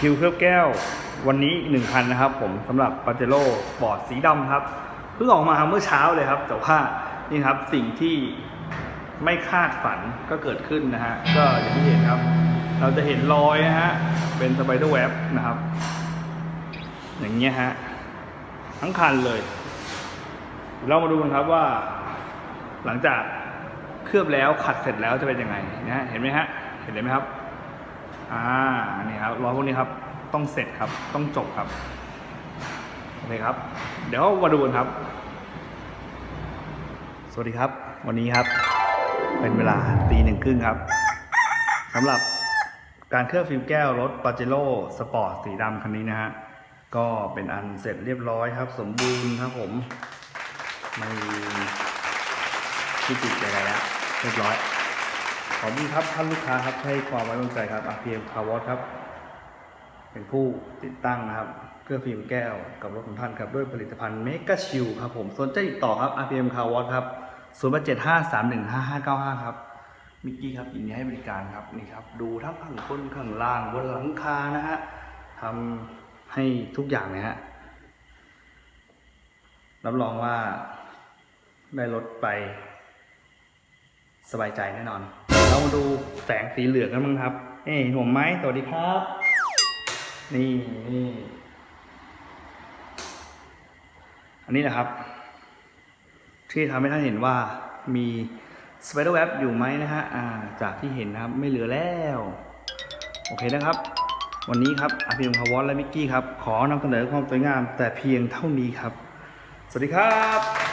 คิวเคลือบแก้ววันนี้หนึ่งคันนะครับ ผมสำหรับปาเจโร่สปอร์ตสีดำครับเพิ่งออกมาเมื่อเช้าเลยครับ แต่ว่านี่ครับสิ่งที่ไม่คาดฝันก็เกิดขึ้นนะฮะก็อย่างที่เห็นครับ เราจะเห็นรอยนะฮะเป็นสไปเดอร์เว็บนะครับ อย่างเงี้ยฮะทั้งคันเลย เรามาดูกันครับว่า หลังจากเคลือบแล้วขัดเสร็จแล้วจะเป็นยังไงนะฮะเห็นไหมฮะเห็นเลยไหมครับ อ่านี่ครับรอยพวกนี้ครับต้องเสร็จครับต้องจบครับโอเคครับ เดี๋ยวมาดูกันครับ สวัสดีครับ วันนี้ครับ เป็นเวลาตีหนึ่งครึ่งครับสำหรับการเคลือบฟิล์มแก้วรถปาเจโร่สปอร์ตสีดำคันนี้นะฮะก็เป็นอันเสร็จเรียบร้อยครับ สมบูรณ์ครับผมไม่มีที่ติดอะไรแล้วเรียบร้อย อบคุณครับท่านลูกค้าครับให้ความไว้วางใจครับ RPM c a r w a s ครับ เป็นผู้ติดตั้งนะครับเครื่องฟิล์มแก้วกับรถของท่านครับด้วยผลิตภัณฑ์ Mega Chill ครับผมสนใจติดต่อครับ RPM c a r w a s ครับ0 7 5 3 1 5 5 9 5 ครับมิกกี้ครับยินดีให้บริการครับนี่ครับ ดูทั้งข้างบนข้างล่างบนหลังคานะฮะทำให้ทุกอย่างเลยฮะรับรองว่าได้รถไปสบายใจแน่นอน เรามาดูแสงสีเหลืองกันบ้างครับ เอ้ยผมไหมสวัสดีครับ นี่นี่อันนี้นะครับ ที่ทำให้ท่านเห็นว่ามีสไปเดอร์แวบอยู่ไหมนะฮะอ่าจากที่เห็นนะครับไม่เหลือแล้ว โอเคนะครับ วันนี้ครับอาพีมพาวอนและมิกกี้ครับ ขอนำเสนอความสวยงามแต่เพียงเท่านี้ครับ สวัสดีครับ